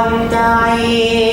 I'm dying.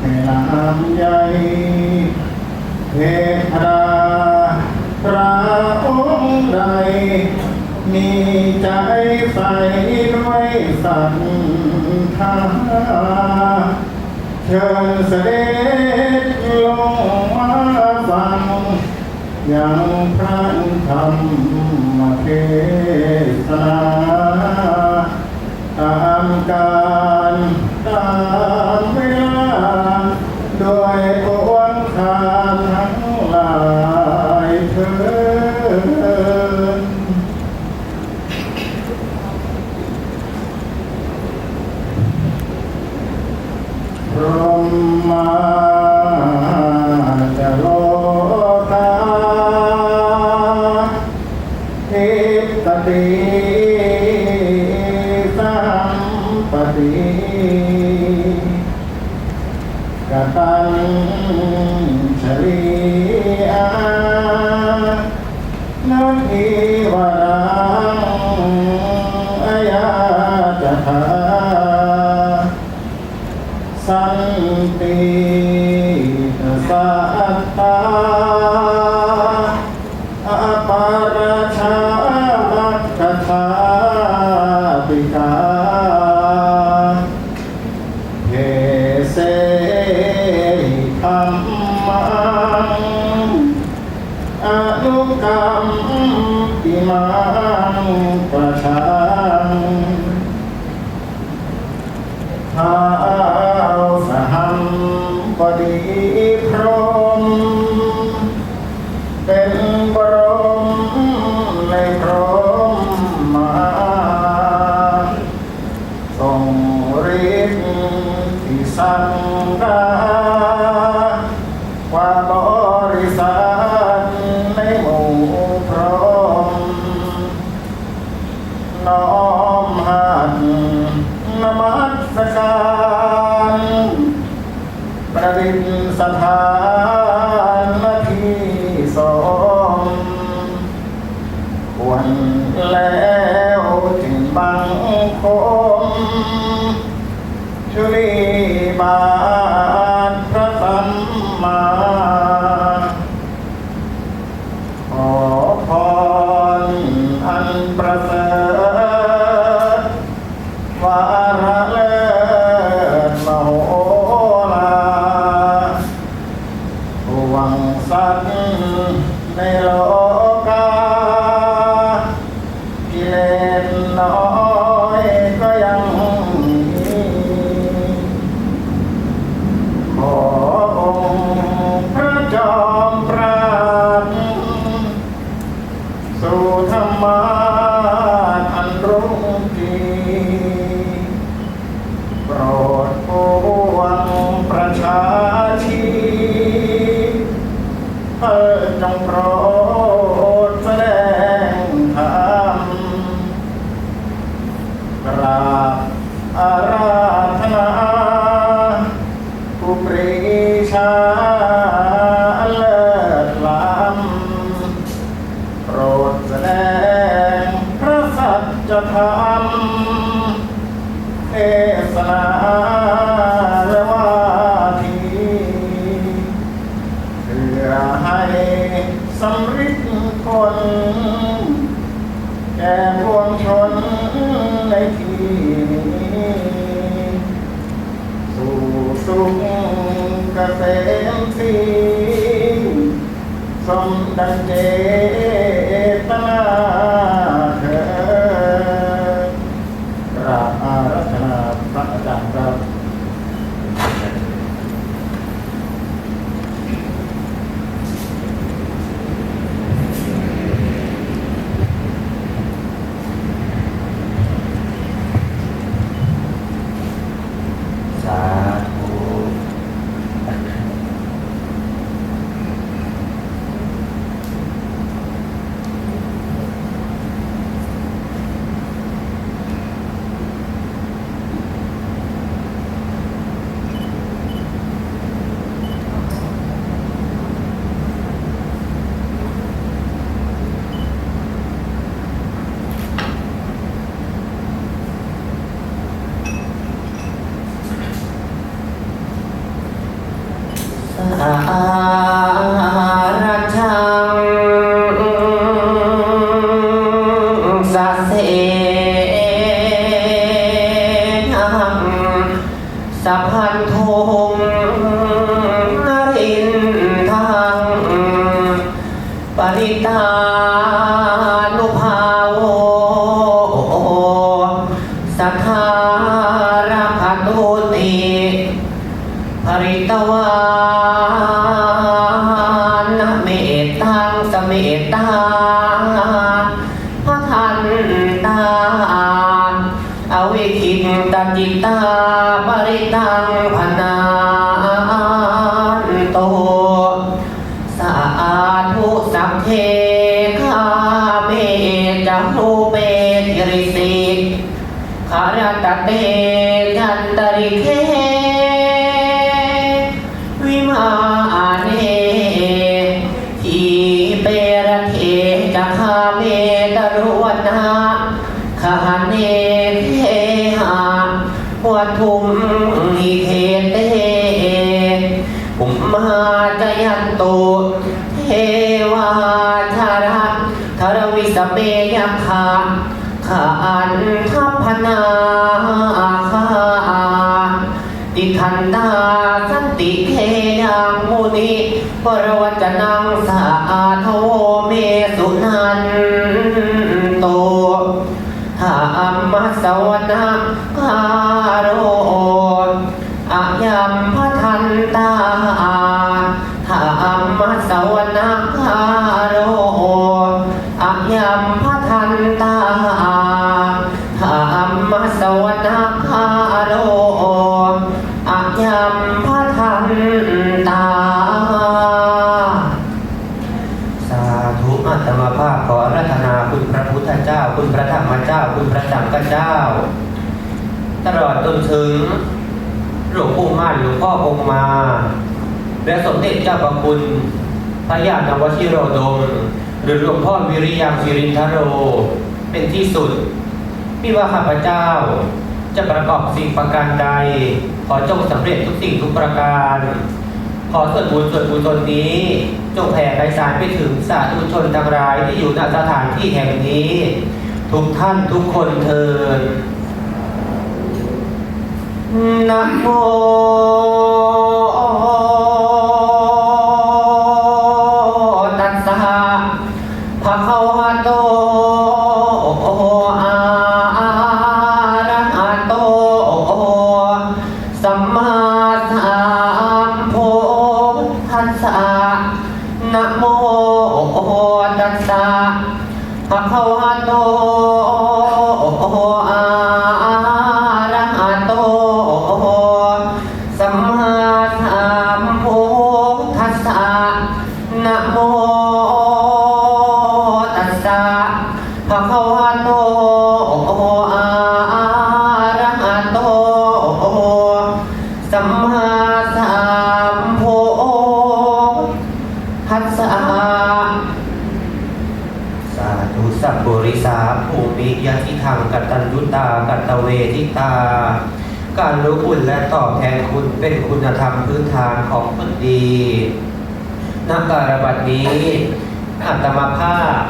เทลำใยเทพราพระองใด มีใจใสด้วยสันทาเชิญเสด็จลงมาฟังยังพระธรรมเทศนา देव कदेव ปรีชาเลิศล้ำโปรดแสดงพระสัจธรรมเทศนา งเพลงทรงดังเด Marita. Uh, คาเนเทหาวัตุมหิเทเตอุมมาจยันตุเทวาธาระธรวิสเปยคาขันทพนา มสวนา ลอดจนถึงหลวงปู่ม่านหลวงพ่อองค์มา และสมเด็จเจ้าประคุณพระญาณวชิโรดม หรือหลวงพ่อวิริยังสิรินทโร เป็นที่สุดไม่ว่าข้าพเจ้าจะประกอบสิ่งประการใด ขอจงสำเร็จทุกสิ่งทุกประการ ขอส่วนบุญส่วนบุญตนนี้ จงแผ่ไพศาลไปถึงสาธุชนทั้งหลายที่อยู่ณสถานที่แห่งนี้ ทุกท่านทุกคนเทิน นะโม เป็นคุณธรรมพื้นฐานของคนดีนักการบัดนี้อาตมาภาพ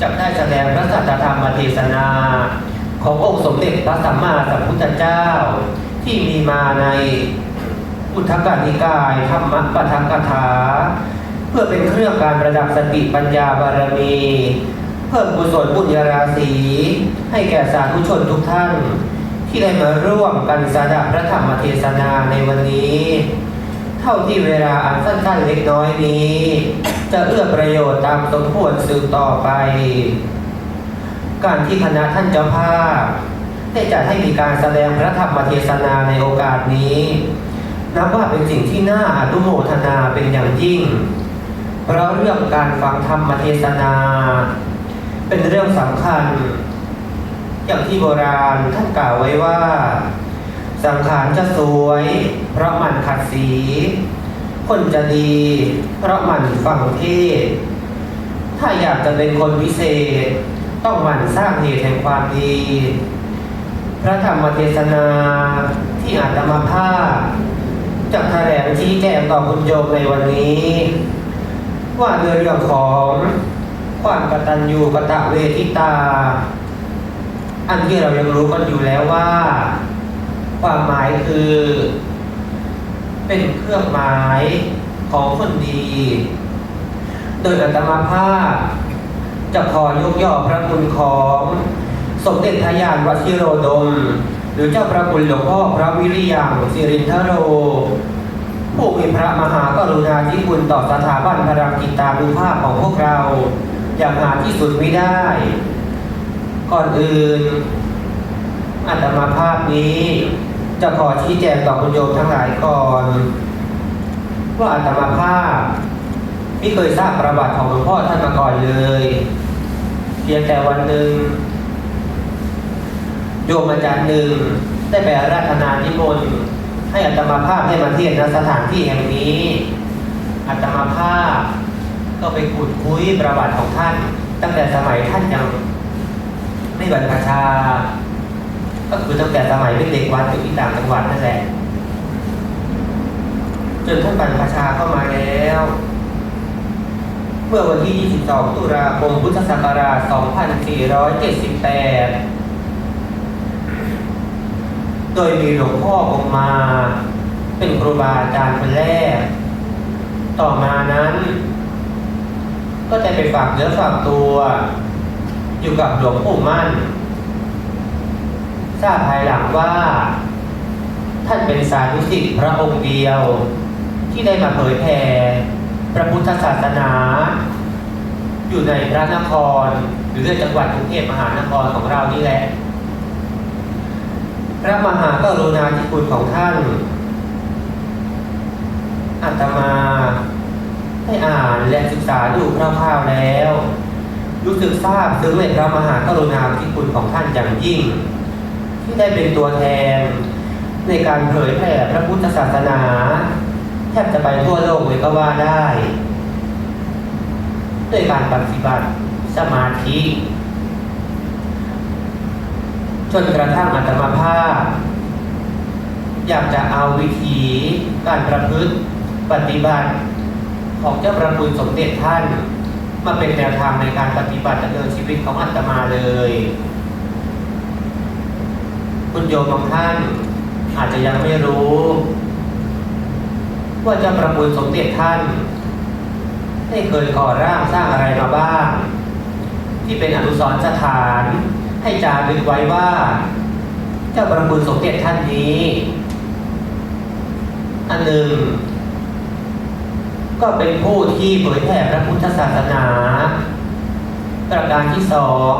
จะได้แสดงพระสัจธรรมเทศนา ขององค์สมเด็จพระสัมมาสัมพุทธเจ้า ที่มีมาในอุทธกนิกายธรรมปทังกถา เพื่อเป็นเครื่องการประดับสติปัญญาบารมี เพิ่มกุศลบุญญาราศีให้แก่สาธุชนทุกท่าน ที่ได้มาร่วมกันสาดับพระธรรมเทศนาในวันนี้ เท่าที่เวลาอันสั้นๆเล็กน้อยนี้ จะเอื้อประโยชน์ตามสมควรสืบต่อไป การที่คณะท่านเจ้าภาพได้จัดให้มีการแสดงพระธรรมเทศนาในโอกาสนี้นับว่าเป็นสิ่งที่น่าอนุโมทนาเป็นอย่างยิ่ง เพราะเรื่องการฟังธรรมเทศนา เป็นเรื่องสำคัญ อย่างที่โบราณท่านกล่าวไว้ว่า สังขารจะสวย เพราะมันขัดสี คนจะดี เพราะมันฟังเทศ ถ้าอยากจะเป็นคนพิเศษ ต้องหมั่นสร้างเหตุแห่งความดี พระธรรมเทศนาที่อาตมาภาพจะแถลงชี้แจงต่อคุณโยมในวันนี้ ว่าเรื่องของความกตัญญูกตเวทิตา อันที่เรายังรู้กันอยู่แล้วว่า ความหมายคือ เป็นเครื่องหมายของคนดี โดยอาตมาภาพ จะขอยกย่อพระคุณของ สมเด็จทายานวชิโรดม หรือเจ้าพระคุณหลวงพ่อพระวิริยังสิรินทโรผู้มีพระมหากรุณาธิคุณต่อสถาบันพลังจิตานุภาพของพวกเรา อย่างหาที่สุดไม่ได้ ก่อนอื่นอาตมาภาพนี้จะขอชี้แจงต่อคุณโยมทั้งหลายก่อน ว่าอาตมาภาพไม่เคยทราบประวัติของหลวงพ่อท่านมาก่อนเลย เพียงแต่วันหนึ่งโยมอาจารย์หนึ่งได้ไปอาราธนานิมนต์ให้อัตมาภาพได้มาเทศน์ณสถานที่แห่งนี้ อัตมาภาพก็ไปขุดคุยประวัติของท่าน ตั้งแต่สมัยท่านยัง ไม่บรรพชา ก็คือตั้งแต่สมัยเป็นเด็กวัดอยู่ที่ต่างจังหวัดนั่นแหละจนท่านบรรพชาเข้ามาแล้ว เมื่อวันที่ 22 ตุลาคม พุทธศักราช 2478 โดยมีหลวงพ่อคงมา เป็นครูบาอาจารย์คนแรก ต่อมานั้น ก็จะไปฝากเนื้อฝากตัว อยู่กับหลวงปู่มั่นทราบภายหลังว่า ท่านเป็นสาธุสิทธิ์พระองค์เดียว ที่ได้มาเผยแผ่พระพุทธศาสนา อยู่ในพระนคร หรือในจังหวัดกรุงเทพมหานครของเรานี่แหละ พระมหากรุณาธิคุณของท่านอาตมาได้อ่านและศึกษาดูคร่าวๆแล้ว รู้สึกทราบซึ้งในพระมหากรุณาธิคุณของท่านอย่างยิ่ง ที่ได้เป็นตัวแทน ในการเผยแผ่พระพุทธศาสนา แทบจะไปทั่วโลกเลยก็ว่าได้ ด้วยการปฏิบัติสมาธิจนกระทั่งอัตมาภาพ อยากจะเอาวิธีการประพฤติปฏิบัติของเจ้าประคุณสมเด็จท่าน มาเป็นแนวทางในการปฏิบัติดำเนินชีวิตของอัตมาเลย คุณโยมบางท่าน อาจจะยังไม่รู้ ว่าเจ้าประคุณสมเด็จท่าน ได้เคยก่อร่างสร้างอะไรมาบ้าง ที่เป็นอนุสรณ์สถานให้จารึกไว้ว่า เจ้าประคุณสมเด็จท่านนี้ อันหนึ่ง ก็เป็นผู้ที่เผยแผ่พระพุทธศาสนา ประการที่สอง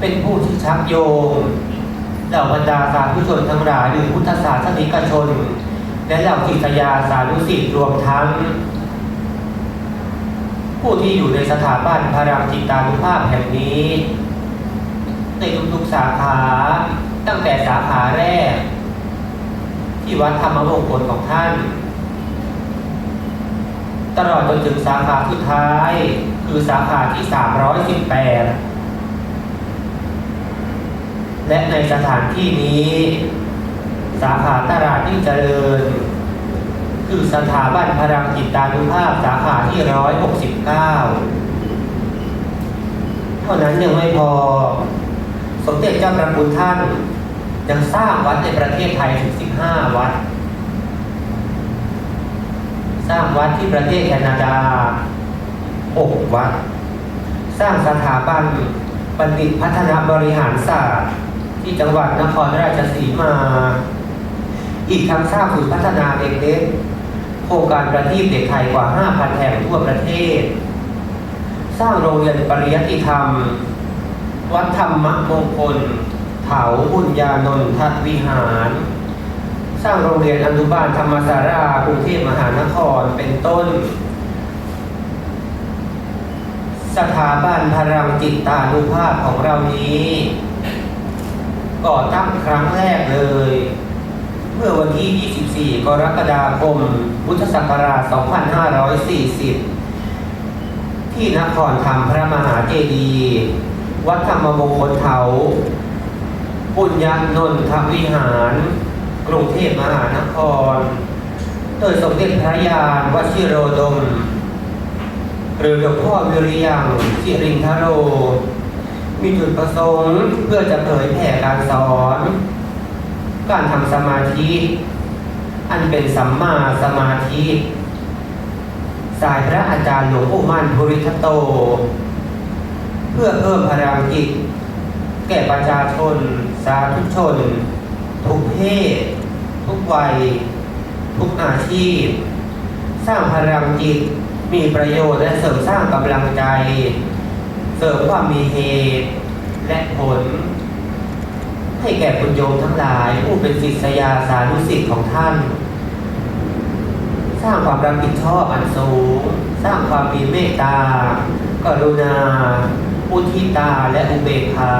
เป็นผู้ที่ชักโยงเหล่าบรรดาสาธุชนทั้งหลายหรือพุทธศาสนิกชน และเหล่าศิษยาสานุสิษย์รวมทั้ง ผู้ที่อยู่ในสถาบันพระรามจิตานุภาพแห่งนี้ ในทุกๆสาขาตั้งแต่สาขาแรก ที่วัดธรรมมงคลของท่าน ตลอดจนถึงสาขาสุดท้าย คือสาขาที่ 318 และในสถานที่นี้ สาขาตลาดที่เจริญ คือสถาบันพลังจิตานุภาพสาขาที่ 169 เท่านั้นยังไม่พอ สมเด็จเจ้าประคุณท่านยังสร้างวัดในประเทศไทยถึง 15 วัด สร้างวัดที่ประเทศแคนาดา6วัด สร้างสถาบันบัณฑิตพัฒนาบริหารศาสตร์ ที่จังหวัดนครราชสีมา อีกทั้งสร้างศูนย์พัฒนาเด็กเล็กโครงการประทีปเด็กไทยกว่า 5,000 แห่งทั่วประเทศ สร้างโรงเรียนปริยัติธรรม วัดธรรมมงคล เถาบุญญานนทวิหาร สร้างโรงเรียนอนุบาลธรรมสารากรุงเทพมหานครเป็นต้น สถาบันพลังจิตตานุภาพของเรานี้ ก่อตั้งครั้งแรกเลย เมื่อวันที่ 24 กรกฎาคม พุทธศักราช 2540 ที่นครธรรมพระมหาเจดีย์วัดธรรมมงคลเถาปุญญานนทวิหาร กรุงเทพมหานคร โดยสมเด็จพระยานวชิโรดม หรือหลวงพ่อวิริยังสิรินทโร มีจุดประสงค์เพื่อจะเผยแผ่การสอน การทำสมาธิ อันเป็นสัมมาสมาธิ สายพระอาจารย์หลวงปู่มั่นภูริทัตโต เพื่อเพิ่มพลังจิตแก่ประชาชน สาธุชน ทุกเพศ ทุกวัย ทุกอาชีพ สร้างพลังจิต มีประโยชน์และเสริมสร้างกำลังใจ เสริมความมีเหตุ และผล ให้แก่คุณโยมทั้งหลาย ผู้เป็นศิษยาสานุสิษย์ของท่าน สร้างความรับผิดชอบอันสูง สร้างความมีเมตตา กรุณาอุทิตาและอุเบกขา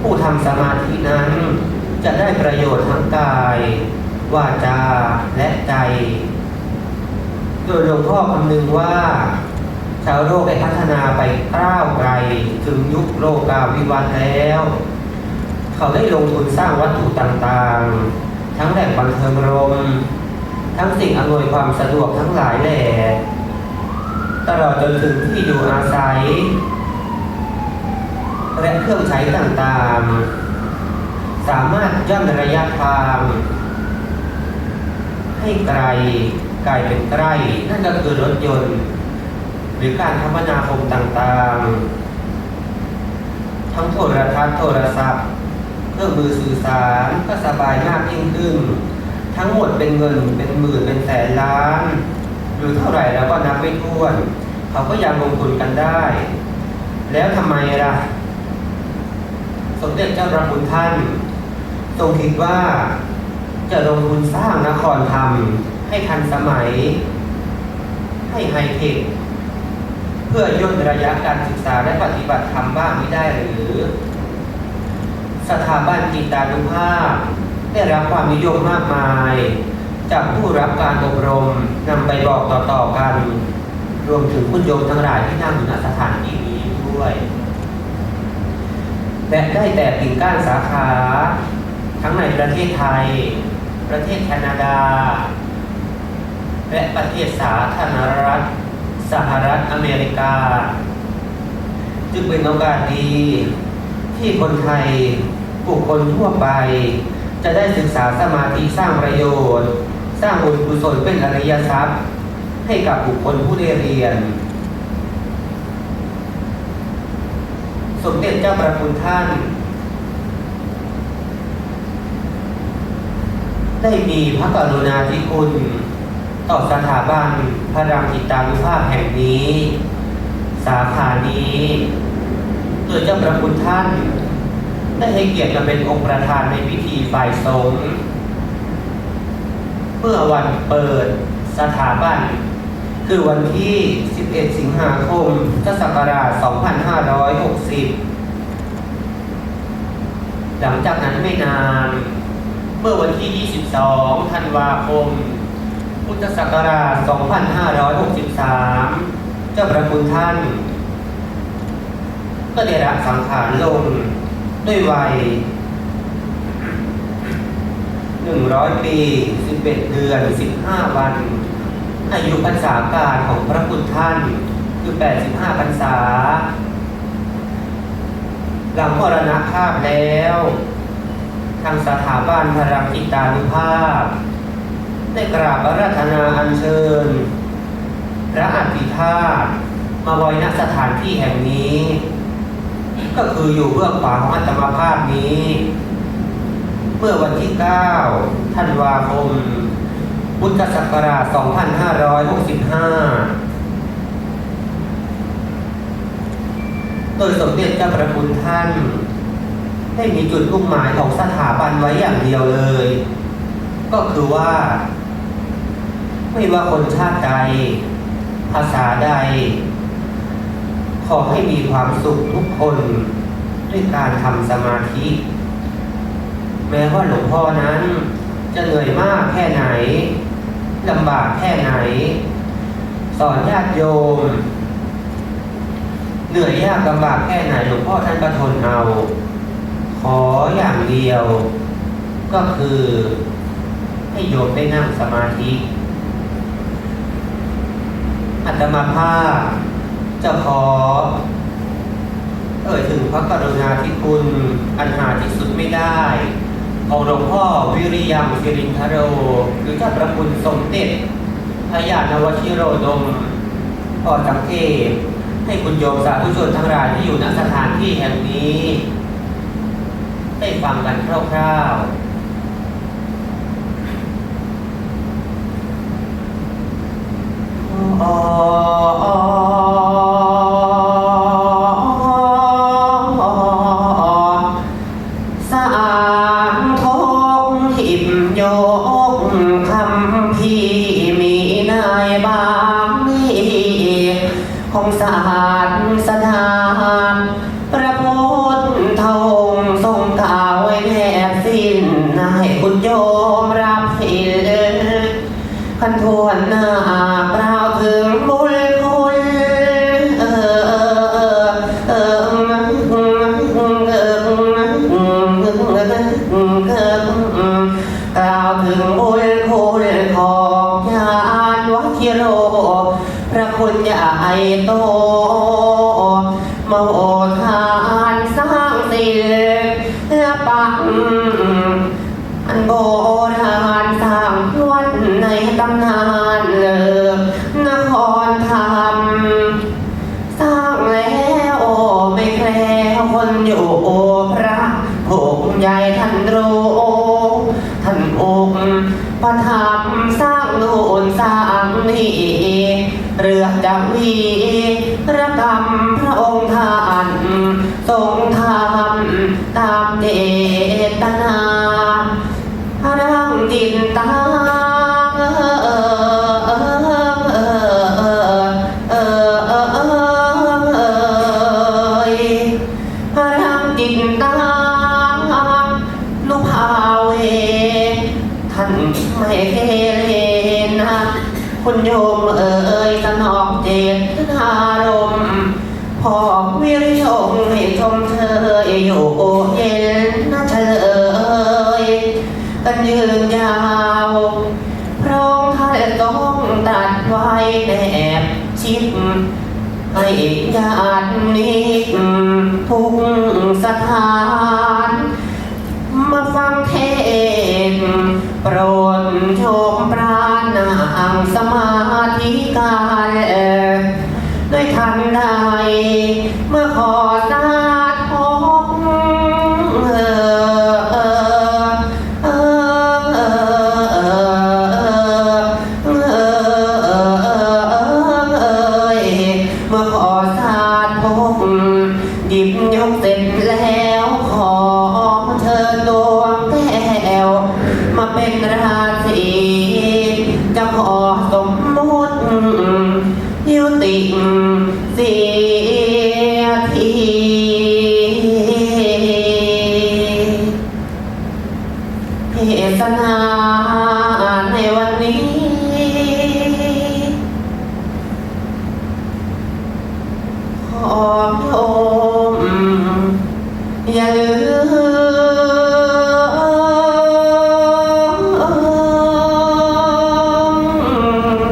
ผู้ทำสมาธินั้น จะได้ประโยชน์ทั้งกาย วาจา และใจ โดยหลวงพ่อคำนึงว่า ชาวโลกได้พัฒนาไปก้าวไกลถึงยุคโลกาวิวัฒน์แล้ว เขาได้ลงทุนสร้างวัตถุต่างๆ ทั้งแหล่งบันเทิงรมทั้งสิ่งอำนวยความสะดวกทั้งหลายแหล่ตลอดจนถึงที่อยู่อาศัย และเครื่องใช้ต่างๆ สามารถย่นระยะทางให้ไกลกลายเป็นใกล้ นั่นก็คือรถยนต์ หรือการคมนาคมต่างๆ ทั้งโทรทัศน์โทรศัพท์เครื่องมือสื่อสารก็สบายมากยิ่งขึ้น ทั้งหมดเป็นเงินเป็นหมื่นเป็นแสนล้าน หรือเท่าไหร่แล้วก็นับไม่ถ้วน เขาก็ยังลงทุนกันได้ แล้วทำไมล่ะ สมเด็จเจ้าพระคุณท่าน ทรงคิดว่า จะลงทุนสร้างนครธรรม ให้ทันสมัย ให้ไฮเทคเพื่อย่นระยะการศึกษาและปฏิบัติธรรมบ้างไม่ได้หรือ สถาบันจิตานุภาพ ได้รับความนิยมมากมาย จากผู้รับการอบรมนำไปบอกต่อๆกัน รวมถึงคุณโยมทั้งหลายที่นั่งอยู่ณสถานที่นี้ด้วยและได้แต่กิ่งก้านสาขา ทั้งในประเทศไทย ประเทศแคนาดา และประเทศสาธารณรัฐ สหรัฐอเมริกา จึงเป็นโอกาสดี ที่คนไทยบุคคลทั่วไป จะได้ศึกษาสมาธิสร้างประโยชน์ สร้างบุญกุศลเป็นอริยทรัพย์ ให้กับบุคคลผู้ได้เรียน สมเด็จเจ้าประคุณท่าน ได้มีพระกรุณาธิคุณ ต่อสถาบันพลังจิตานุภาพแห่งนี้ สาขานี้โดยเจ้าประคุณท่าน ได้ให้เกียรติมาเป็นองค์ประธานในพิธีฝ่ายสงฆ์เมื่อวันเปิดสถาบัน คือวันที่ 11 สิงหาคมพุทธศักราช 2560 หลังจากนั้นไม่นาน มื่อวันที่ 22 ธันวาคม พุทธศักราช 2563 เจ้าประคุณท่าน ก็ได้รับสังขารลงด้วยวัย 100 ปี 11 เดือน 15 วัน อายุพรรษาการของพระคุณท่านคือ 85 พรรษา หลังมรณภาพแล้ว ทางสถาบันพลังจิตานุภาพ ได้กราบราธนาอัญเชิญ พระอัฐิธาตมาไว้ณสถานที่แห่งนี้ ก็คืออยู่เบื้องขวาของอัตมาภาพนี้ เมื่อวันที่ 9 ธันวาคม พุทธศักราช 2565โดยสมเด็จเจ้าประคุณท่าน ได้มีจุดมุ่งหมายของสถาบันไว้อย่างเดียวเลย ก็คือว่า ไม่ว่าคนชาติใด ภาษาใด ขอให้มีความสุขทุกคนด้วยการทำสมาธิ แม้ว่าหลวงพ่อนั้น จะเหนื่อยมากแค่ไหนลำบากแค่ไหน สอนญาติโยม เหนื่อยยากลำบากแค่ไหนหลวงพ่อท่านก็ทนเอา ขออย่างเดียวก็คือให้โยมได้นั่งสมาธิ อัตมาภาพจะขอ เอ่ยถึงพระกรุณาธิคุณอันหาที่สุดไม่ได้ของหลวงพ่อวิริยมสิรินทโรหรือเจ้าประคุณสมเด็จพระญาณวชิโรดมพ่อสังเกตให้คุณโยมสาธุชนทั้งหลายที่อยู่ณสถานที่แห่งนี้ ให้ฟังกันคร่าวๆอ๋อ